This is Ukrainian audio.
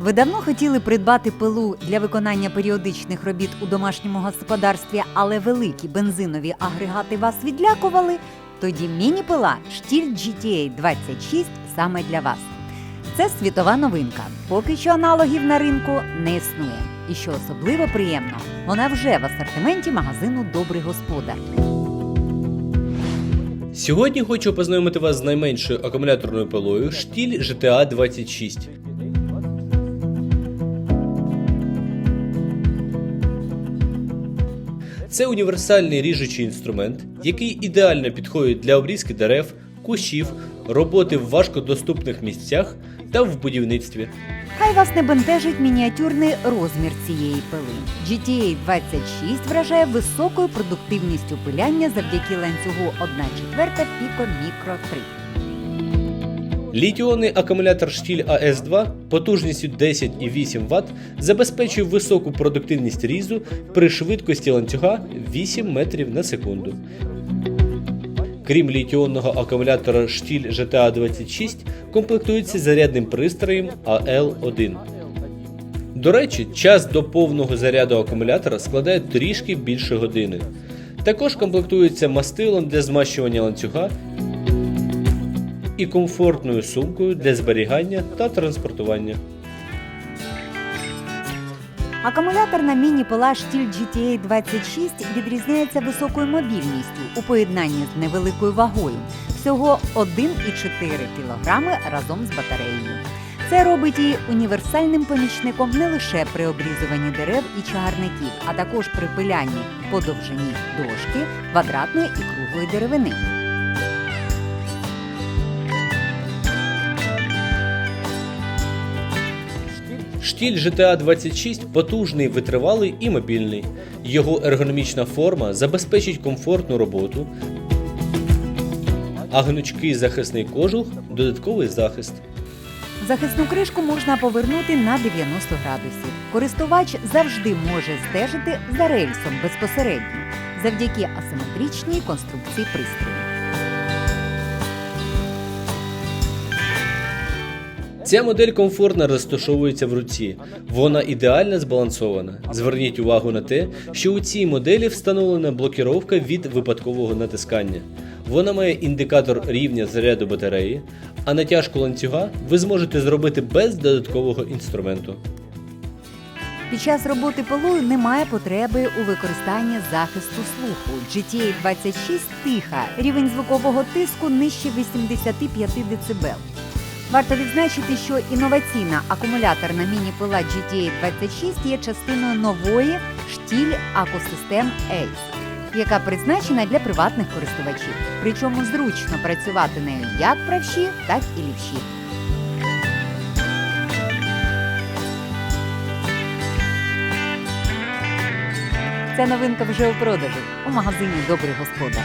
Ви давно хотіли придбати пилу для виконання періодичних робіт у домашньому господарстві, але великі бензинові агрегати вас відлякували? Тоді міні-пила штіль GTA 26 саме для вас. Це світова новинка. Поки що аналогів на ринку не існує. І що особливо приємно, вона вже в асортименті магазину Добрий господар. Сьогодні хочу познайомити вас з найменшою акумуляторною пилою штіль GTA 26. Це універсальний ріжучий інструмент, який ідеально підходить для обрізки дерев, кущів, роботи в важкодоступних місцях та в будівництві. Хай вас не бентежить мініатюрний розмір цієї пили. GTA 26 вражає високою продуктивністю пиляння завдяки ланцюгу 1 четверта Pico Micro 3. Літіонний акумулятор штіль АС2 потужністю 10,8 Вт забезпечує високу продуктивність різу при швидкості ланцюга 8 метрів на секунду. Крім літіонного акумулятора штіль GTA 26 комплектується зарядним пристроєм AL1. До речі, час до повного заряду акумулятора складає трішки більше години. Також комплектується мастилом для змащування ланцюга і комфортною сумкою для зберігання та транспортування. Акумуляторна міні-пила штіль GTA 26 відрізняється високою мобільністю у поєднанні з невеликою вагою всього 1,4 кг разом з батареєю. Це робить її універсальним помічником не лише при обрізуванні дерев і чагарників, а також при пилянні по довжині дошки, квадратної і круглої деревини. Штіль GTA 26 потужний, витривалий і мобільний. Його ергономічна форма забезпечить комфортну роботу, а гнучкий захисний кожух додатковий захист. Захисну кришку можна повернути на 90 градусів. Користувач завжди може стежити за рельсом безпосередньо завдяки асиметричній конструкції пристрою. Ця модель комфортно розташовується в руці. Вона ідеально збалансована. Зверніть увагу на те, що у цій моделі встановлена блокіровка від випадкового натискання. Вона має індикатор рівня заряду батареї, а натяжку ланцюга ви зможете зробити без додаткового інструменту. Під час роботи пилою немає потреби у використанні захисту слуху. GTA 26 тиха, рівень звукового тиску нижче 85 дБ. Варто відзначити, що інноваційна акумуляторна міні-пила GTA 26 є частиною нової штіль акосистем ACE, яка призначена для приватних користувачів. Причому зручно працювати нею як правші, так і лівші. Ця новинка вже у продажу у магазині Добрий господар.